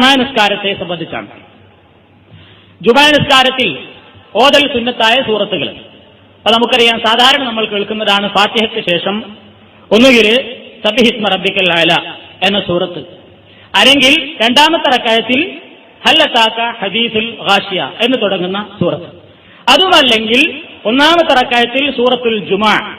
ജുമാ നിസ്കാരത്തെ സംബന്ധിച്ചാണ്. ജുമാ നിസ്കാരത്തിൽ ഓതൽ സുന്നത്തായ സൂറത്തുകൾ. അപ്പൊ നമുക്കറിയാം. സാധാരണ നമ്മൾ കേൾക്കുന്നതാണ് ഫാത്തിഹയ്ക്ക് ശേഷം ഒന്നുകിൽ സബിഹിസ്മ റബ്ബിക്കൽ അല എന്ന സൂറത്ത്. അല്ലെങ്കിൽ രണ്ടാമത്തെ റക്കായത്തിൽ ഹല്ലത്താക്ക ഹദീസുൽ ഗാഷിയ എന്ന് തുടങ്ങുന്ന സൂറത്ത്. അതുമല്ലെങ്കിൽ ഒന്നാമത്തെ റക്കായത്തിൽ സൂറത്തുൽ ജുമാ.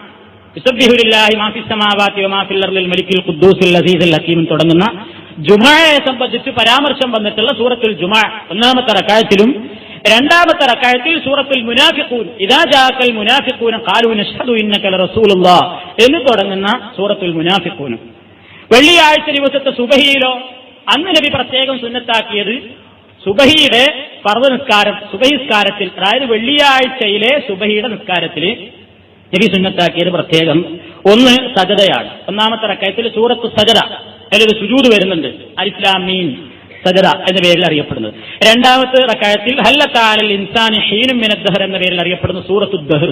തുടങ്ങുന്ന ജുമായെ സംബന്ധിച്ച് പരാമർശം വന്നിട്ടുള്ള സൂറത്തുൽ ജുമാ ഒന്നാമത്തെ റക്കായത്തിലും രണ്ടാമത്തെ റക്കായത്തിൽ സൂറത്തുൽ മുനാഫിഖൂൻ ഇദാ ജാഅക്കൽ മുനാഫിഖൂന ഖാലൂ നഷ്ഹദു ഇന്നക ലറസൂലുള്ളാഹ് എന്ന് തുടങ്ങുന്ന സൂറത്തുൽ മുനാഫിഖൂൻ. വെള്ളിയാഴ്ച ദിവസത്തെ സുബഹിയിലോ അന്ന് നബി പ്രത്യേകം സുന്നത്താക്കിയത് സുബഹിയുടെ പർവ നിസ്കാരം സുബഹിസ്കാരത്തിൽ അതായത് വെള്ളിയാഴ്ചയിലെ സുബഹിയുടെ നിസ്കാരത്തിൽ നബി സുന്നത്താക്കിയത് പ്രത്യേകം. ഒന്ന് സജതയാണ് ഒന്നാമത്തെ റക്കയത്തിൽ സൂറത്ത് സജത അതിലൊരു സുജൂദ് വരുന്നുണ്ട്. അലിസ്ലാമീൻ സജറ എന്ന പേരിൽ അറിയപ്പെടുന്നത്. രണ്ടാമത്തെ റക്കായത്തിൽ ഹല്ലത്താലൽ ഇൻസാൻ ഹീനും മിനദ്ദഹർ എന്ന പേരിൽ അറിയപ്പെടുന്ന സൂറത്തു ദഹർ.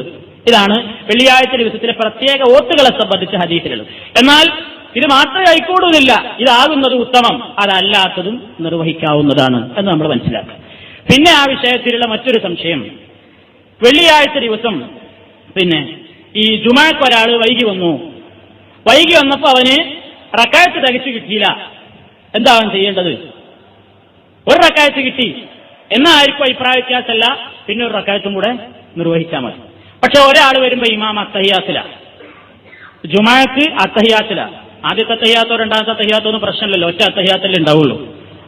ഇതാണ് വെള്ളിയാഴ്ച ദിവസത്തിലെ പ്രത്യേക ഓത്തുകളെ സംബന്ധിച്ച ഹദീസുകൾ. എന്നാൽ ഇത് മാത്രമേ ആയിക്കൂടുന്നില്ല. ഇതാകുന്നത് ഉത്തമം. അതല്ലാത്തതും നിർവഹിക്കാവുന്നതാണ് എന്ന് നമ്മൾ മനസ്സിലാക്കുക. പിന്നെ ആ വിഷയത്തിലുള്ള മറ്റൊരു സംശയം. വെള്ളിയാഴ്ച ദിവസം പിന്നെ ഈ ജുമാക്ക് ഒരാൾ വൈകി വന്നു. വൈകി വന്നപ്പോ അവന് റക്കായത്ത് തികച്ചു കിട്ടിയില്ല. എന്താവാൻ ചെയ്യേണ്ടത്? ഒരു റക്കായത്ത് കിട്ടി. എന്നായിരിക്കും അഭിപ്രായ വ്യത്യാസമല്ല. പിന്നെ ഒരു റക്കായത്തും കൂടെ നിർവഹിച്ചാൽ മതി. പക്ഷെ ഒരാൾ വരുമ്പോ ഇമാം അത്തഹിയാസില ജുമാക്ക് അത്തഹിയാസില ആദ്യത്തെ അത്തഹിയാത്തോ രണ്ടാമത്തെ അത്തഹിയാത്തോ ഒന്നും പ്രശ്നമില്ലല്ലോ. ഒറ്റ അത്തഹിയാത്തല്ലേ ഉണ്ടാവുള്ളൂ.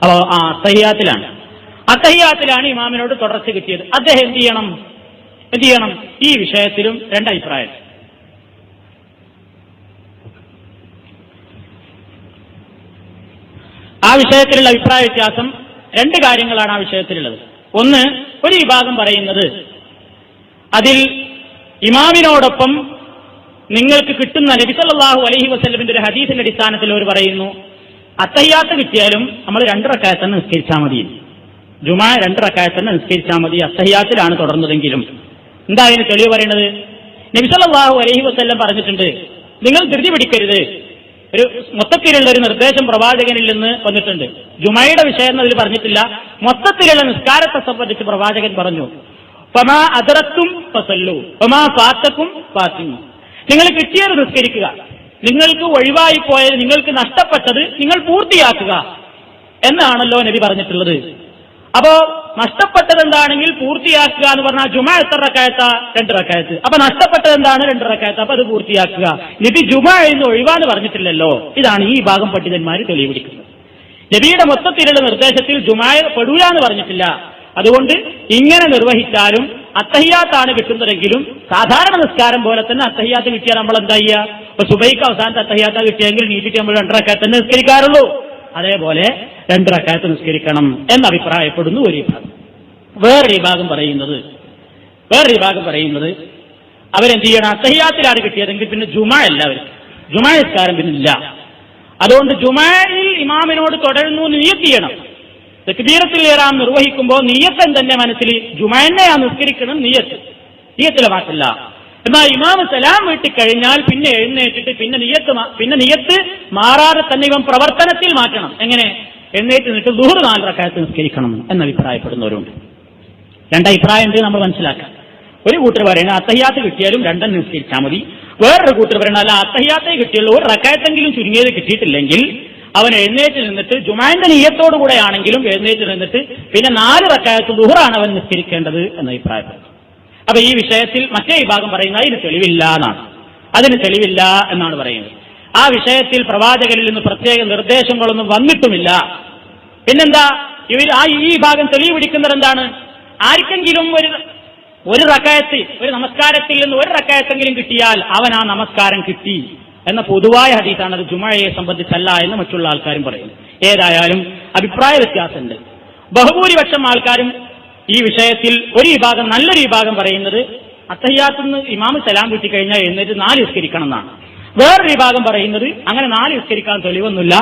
അപ്പോ ആ അത്തഹിയാത്തിലാണ്. അത്തഹിയാത്തിലാണ് ഇമാമിനോട് തുടർച്ച കിട്ടിയത്. അദ്ദേഹം എന്ത് ചെയ്യണം? എന്ത് ചെയ്യണം? ഈ വിഷയത്തിലും രണ്ടഭിപ്രായം ആ വിഷയത്തിലുള്ള അഭിപ്രായ വ്യത്യാസം രണ്ട് കാര്യങ്ങളാണ് ആ വിഷയത്തിലുള്ളത്. ഒന്ന് ഒരു വിഭാഗം പറയുന്നത് അതിൽ ഇമാമിനോടൊപ്പം നിങ്ങൾക്ക് കിട്ടുന്ന നബിസല്ലാഹു അലഹി വസ്ലമിന്റെ ഒരു ഹദീസിന്റെ അടിസ്ഥാനത്തിൽ അവർ പറയുന്നു അത്തയ്യാത്ത കിട്ടിയാലും നമ്മൾ രണ്ട് റക്കായത്തന്നെ നിസ്കരിച്ചാൽ മതി. ജുമാ രണ്ട് റക്കായത്തന്നെ നിസ്കരിച്ചാൽ മതി. അത്തയ്യാത്തിലാണ് തുടർന്നതെങ്കിലും. എന്താ അതിന് തെളിവ് പറയുന്നത്? നബിസല്ലാഹു അലഹി വസ്ല്ലം പറഞ്ഞിട്ടുണ്ട് നിങ്ങൾ ധൃതി പിടിക്കരുത്. ഒരു മൊത്തത്തിലുള്ള ഒരു നിർദ്ദേശം പ്രവാചകനിൽ നിന്ന് വന്നിട്ടുണ്ട്. ജുമയുടെ വിഷയം അതിൽ പറഞ്ഞിട്ടില്ല. മൊത്തത്തിലുള്ള നിസ്കാരത്തെ സംബന്ധിച്ച് പ്രവാചകൻ പറഞ്ഞു. പമാ അതിറത്തും പസല്ലു പമാ പാത്തക്കും പാത്തിങ്ങു നിങ്ങൾ കിട്ടിയത് നിസ്കരിക്കുക. നിങ്ങൾക്ക് ഒഴിവായി പോയത് നിങ്ങൾക്ക് നഷ്ടപ്പെട്ടത് നിങ്ങൾ പൂർത്തിയാക്കുക. എന്നാണല്ലോ നബി പറഞ്ഞിട്ടുള്ളത്. അപ്പോ നഷ്ടപ്പെട്ടത് എന്താണെങ്കിൽ പൂർത്തിയാക്കുക എന്ന് പറഞ്ഞാൽ ജുമ എത്ര റക്കായത്ത? രണ്ട് റക്കായത്ത്. അപ്പൊ നഷ്ടപ്പെട്ടത് എന്താണ് രണ്ട് റക്കായത്ത്. അപ്പൊ അത് പൂർത്തിയാക്കുക. നബി ജുമ എന്ന് ഒഴിവാന്ന് പറഞ്ഞിട്ടില്ലല്ലോ. ഇതാണ് ഈ ഭാഗം പണ്ഡിതന്മാർ തെളിവിടിക്കുന്നത്. നബിയുടെ മൊത്തത്തിലുള്ള നിർദ്ദേശത്തിൽ ജുമായ പെടൂല എന്ന് പറഞ്ഞിട്ടില്ല. അതുകൊണ്ട് ഇങ്ങനെ നിർവഹിച്ചാലും അത്തഹിയാത്താണ് കിട്ടുന്നതെങ്കിലും സാധാരണ നിസ്കാരം പോലെ തന്നെ അത്തഹിയാത്ത് കിട്ടിയാൽ നമ്മൾ എന്താ ചെയ്യുക? ഇപ്പൊ സുബൈക്ക് അവസാനത്തെ അത്തഹിയാത്ത കിട്ടിയെങ്കിൽ നീട്ടിട്ട് നമ്മൾ രണ്ടരക്കാലത്ത് തന്നെ നിസ്കരിക്കാറുള്ളൂ. അതേപോലെ രണ്ടരക്കാലത്ത് നിസ്കരിക്കണം എന്ന് അഭിപ്രായപ്പെടുന്നു ഒരു വിഭാഗം. വേറൊരു വിഭാഗം പറയുന്നത് വേറൊരു വിഭാഗം പറയുന്നത് അവരെന്ത് ചെയ്യണം? അത്തഹിയാത്തിലാണ് കിട്ടിയതെങ്കിൽ പിന്നെ ജുമ എല്ലാവരും ജുമാ നിസ്കാരം പിന്നെ ഇല്ല. അതുകൊണ്ട് ജുമായിൽ ഇമാമിനോട് തുടരുന്നു നീയത്ത് ചെയ്യണം. തെക്കുബീറത്തിൽ ഏറാം നിർവഹിക്കുമ്പോൾ നീയത്തൻ തന്നെ മനസ്സിൽ ജുമാനെ നിസ്കരിക്കണം നീയത്ത്. നീയത്തിലെ മാറ്റില്ല. എന്നാൽ ഇമാം സലാം വീട്ടിൽ കഴിഞ്ഞാൽ പിന്നെ എഴുന്നേറ്റിട്ട് പിന്നെ നിയത്ത് പിന്നെ നിയത്ത് മാറാതെ തന്നെ ഇവൻ പ്രവർത്തനത്തിൽ മാറ്റണം. എങ്ങനെ? എഴുന്നേറ്റ് നിന്നിട്ട് ദൂറ് നാല് നിസ്കരിക്കണം എന്ന് അഭിപ്രായപ്പെടുന്നവരുണ്ട്. രണ്ടഭിപ്രായം ഉണ്ട് നമ്മൾ മനസ്സിലാക്കാം. ഒരു കൂട്ടർ പറയുന്നത് അത്തഹ്യാത്ത് കിട്ടിയാലും രണ്ടെണ്ണം നിസ്കരിച്ചാൽ മതി. വേറൊരു കൂട്ടർ പറയുന്നത് അല്ല അത്തഹ്യാത്തേ കിട്ടിയുള്ളൂ. ഒരു റക്കായത്തെങ്കിലും ചുരുങ്ങിയത് കിട്ടിയിട്ടില്ലെങ്കിൽ അവൻ എഴുന്നേറ്റ് നിന്നിട്ട് ജുമാന്റെ നീയത്തോടു കൂടെ ആണെങ്കിലും എഴുന്നേറ്റ് നിന്നിട്ട് പിന്നെ നാല് റക്കായത്ത് ദുഹറാണ് അവൻ നിസ്കരിക്കേണ്ടത് എന്ന് അഭിപ്രായപ്പെടുന്നു. അപ്പൊ ഈ വിഷയത്തിൽ മറ്റേ വിഭാഗം പറയുന്നത് അതിന് തെളിവില്ല എന്നാണ്. അതിന് തെളിവില്ല എന്നാണ് പറയുന്നത്. ആ വിഷയത്തിൽ പ്രവാചകരിൽ നിന്ന് പ്രത്യേക നിർദ്ദേശങ്ങളൊന്നും വന്നിട്ടുമില്ല. പിന്നെന്താ? ഇവർ ആ ഈ ഭാഗം തെളിവ് പിടിക്കുന്നത് എന്താണ്? ആർക്കെങ്കിലും ഒരു ഒരു റക്കായത്ത് ഒരു നമസ്കാരത്തിൽ നിന്ന് ഒരു റക്കായത്തെങ്കിലും കിട്ടിയാൽ അവൻ ആ നമസ്കാരം കിട്ടി എന്ന പൊതുവായ ഹദീസാണ് അത് ജുമഴയെ സംബന്ധിച്ചല്ല എന്ന് മറ്റുള്ള ആൾക്കാരും പറയുന്നു. ഏതായാലും അഭിപ്രായ വ്യത്യാസമുണ്ട്. ബഹുഭൂരിപക്ഷം ആൾക്കാരും ഈ വിഷയത്തിൽ ഒരു വിഭാഗം നല്ലൊരു വിഭാഗം പറയുന്നത് അത്തയ്യാത്തുനിന്ന് ഇമാമ് സലാം കിട്ടിക്കഴിഞ്ഞാൽ എഴുന്നേറ്റ് നാല് നിസ്കരിക്കണം എന്നാണ് വേറൊരു വിഭാഗം പറയുന്നത് അങ്ങനെ നാല് നിസ്കരിക്കാൻ തെളിവൊന്നുമില്ല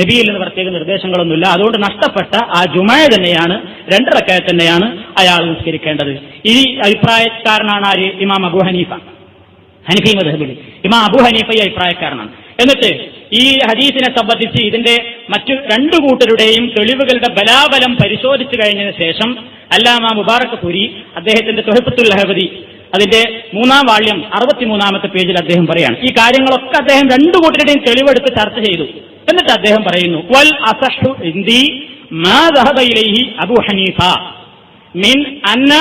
നബിയിൽ നിന്ന് പ്രത്യേക നിർദ്ദേശങ്ങളൊന്നുമില്ല. അതുകൊണ്ട് നഷ്ടപ്പെട്ട ആ ജുമായ തന്നെയാണ് രണ്ടരക്കായ തന്നെയാണ് അയാൾ നിസ്കരിക്കേണ്ടത്. ഈ അഭിപ്രായക്കാരനാണ് ആര്? ഇമാം അബു ഹനീഫ. ഹനഫി മദഹബിൽ. ഇമാം അബു ഹനീഫ ഈ അഭിപ്രായക്കാരനാണ്. എന്നിട്ട് ഈ ഹദീസിനെ സംബന്ധിച്ച് ഇതിന്റെ മറ്റു രണ്ടു കൂട്ടരുടെയും തെളിവുകളുടെ ബലാബലം പരിശോധിച്ചു കഴിഞ്ഞതിന് ശേഷം അല്ലാമ മുബാറക് പുരി അദ്ദേഹത്തിന്റെ തൊഹബത്തുൽ ലഹബദി. അതിന്റെ മൂന്നാം വാള്യം അറുപത്തിമൂന്നാമത്തെ പേജിൽ അദ്ദേഹം പറയാണ്. ഈ കാര്യങ്ങളൊക്കെ അദ്ദേഹം രണ്ടു കൂട്ടരുടെയും തെളിവെടുത്ത് ചർച്ച ചെയ്തു. എന്നിട്ട് അദ്ദേഹം പറയുന്നു വൽ അസഹു ഇന്ദി അബു ഹനീഫ. മിൻ അന്ന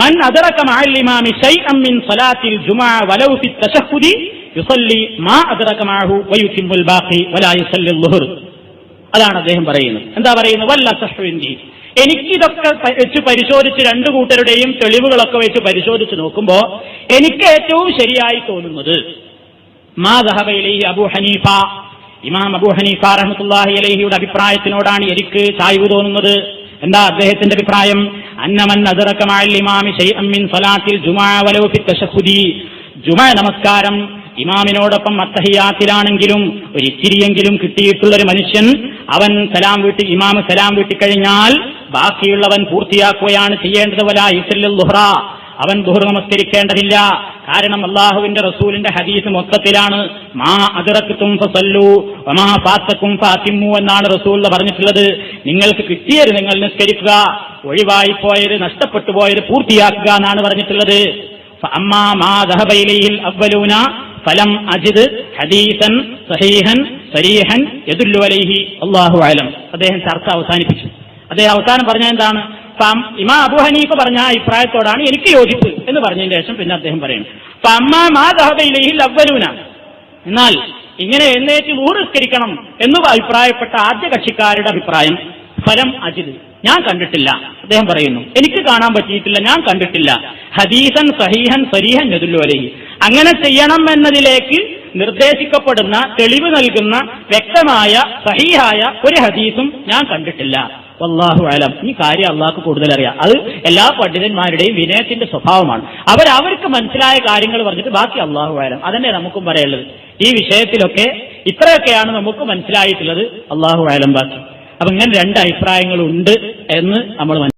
മൻ അദറക മഅൽ ഇമാമി ശൈഅൻ മിൻ സലാത്തിൽ ജുമാ വലൗ ഫി തശഹുദി യുസല്ലി മാ അദറക മഅഹു വയുതിമ്മുൽ ബാഖി വലാ യുസല്ലി ളുഹുർ അതാണ് അദ്ദേഹം പറയുന്നത്. എന്താ പറയുന്നത്? വല്ല സഹ്വിന്തി എനിക്കിതൊക്കെ വെച്ച് പരിശോധിച്ച് രണ്ടു കൂട്ടരുടെയും തെളിവുകളൊക്കെ വെച്ച് പരിശോധിച്ച് നോക്കുമ്പോ എനിക്ക് ഏറ്റവും ശരിയായി തോന്നുന്നത് മാ ദഹബയിലെ അബു ഹനീഫ. ഇമാം അബു ഹനീഫ റഹ്മത്തുള്ളാഹി അലഹിയുടെ അഭിപ്രായത്തിനോടാണ് എനിക്ക് ചായ്വ് തോന്നുന്നത്. എന്താ അദ്ദേഹത്തിന്റെ അഭിപ്രായം? അന്നമൻ അദറക്കമാലിമാമിൻ ഇമാമി ശൈഅം മിൻ സലാത്തിൽ ജുമാ ജുമാ നമസ്കാരം ഇമാമിനോടൊപ്പം അത്തഹിയാത്തിലാണെങ്കിലും ഒരു ഇത്തിരിയെങ്കിലും കിട്ടിയിട്ടുള്ള ഒരു മനുഷ്യൻ അവൻ സലാം വീട്ടി ഇമാമ് സലാം വീട്ടിക്കഴിഞ്ഞാൽ ബാക്കിയുള്ളവൻ പൂർത്തിയാക്കുകയാണ് ചെയ്യേണ്ടത്. വല ഇസ്ലിൽ ദുഹ്റ. അവൻ ദുഹർ നമസ്കരിക്കേണ്ടതില്ല. കാരണം അള്ളാഹുവിന്റെ റസൂലിന്റെ ഹദീസ് മൊത്തത്തിലാണ്. മാ അതിറക്ക് ഫസല്ലു മാ പാത്തക്കും ഫാത്തിമു എന്നാണ് റസൂൽ പറഞ്ഞിട്ടുള്ളത്. നിങ്ങൾക്ക് കിട്ടിയത് നിങ്ങൾ നിസ്കരിക്കുക. ഒഴിവായി പോയത് നഷ്ടപ്പെട്ടു പോയത് പൂർത്തിയാക്കുക എന്നാണ് പറഞ്ഞിട്ടുള്ളത്. അമ്മാ മാ ദഹബൈലയിൽ അവലൂന ഫലം അജിദ് ഹദീസൻ സഹീഹൻ സരീഹൻ എതുല്ലു അലൈഹി അള്ളാഹു ആലം അദ്ദേഹം ചർച്ച അവസാനിപ്പിച്ചു. അദ്ദേഹം അവസാനം പറഞ്ഞ എന്താണ്? ഇമാ അബു ഹനീഫ് പറഞ്ഞ അഭിപ്രായത്തോടാണ് എനിക്ക് യോജിപ്പ് എന്ന് പറഞ്ഞതിന് ശേഷം പിന്നെ അദ്ദേഹം പറയുന്നു. അപ്പൊ ലവ്വലൂന. എന്നാൽ ഇങ്ങനെ എന്നേറ്റ് നൂറുസ്കരിക്കണം എന്ന് അഭിപ്രായപ്പെട്ട ആദ്യ കക്ഷിക്കാരുടെ അഭിപ്രായം ഫലം അജിത് ഞാൻ കണ്ടിട്ടില്ല. അദ്ദേഹം പറയുന്നു എനിക്ക് കാണാൻ പറ്റിയിട്ടില്ല ഞാൻ കണ്ടിട്ടില്ല. ഹദീസൻ സഹീഹൻ സരീഹൻ എതുല്ലോലഹി അങ്ങനെ ചെയ്യണം എന്നതിലേക്ക് നിർദ്ദേശിക്കപ്പെടുന്ന തെളിവ് നൽകുന്ന വ്യക്തമായ സഹീഹായ ഒരു ഹദീസും ഞാൻ കണ്ടിട്ടില്ല. അള്ളാഹു അലം. ഈ കാര്യം അള്ളാഹ്ക്ക് കൂടുതൽ അറിയാം. അത് എല്ലാ പണ്ഡിതന്മാരുടെയും വിനയത്തിന്റെ സ്വഭാവമാണ്. അവരവർക്ക് മനസ്സിലായ കാര്യങ്ങൾ പറഞ്ഞിട്ട് ബാക്കി അള്ളാഹു അലം. അതന്നെ നമുക്കും പറയുള്ളത് ഈ വിഷയത്തിലൊക്കെ ഇത്രയൊക്കെയാണ് നമുക്ക് മനസ്സിലായിട്ടുള്ളത്. അള്ളാഹു അലം ബാക്കി. അപ്പൊ ഇങ്ങനെ രണ്ട് അഭിപ്രായങ്ങളുണ്ട് എന്ന് നമ്മൾ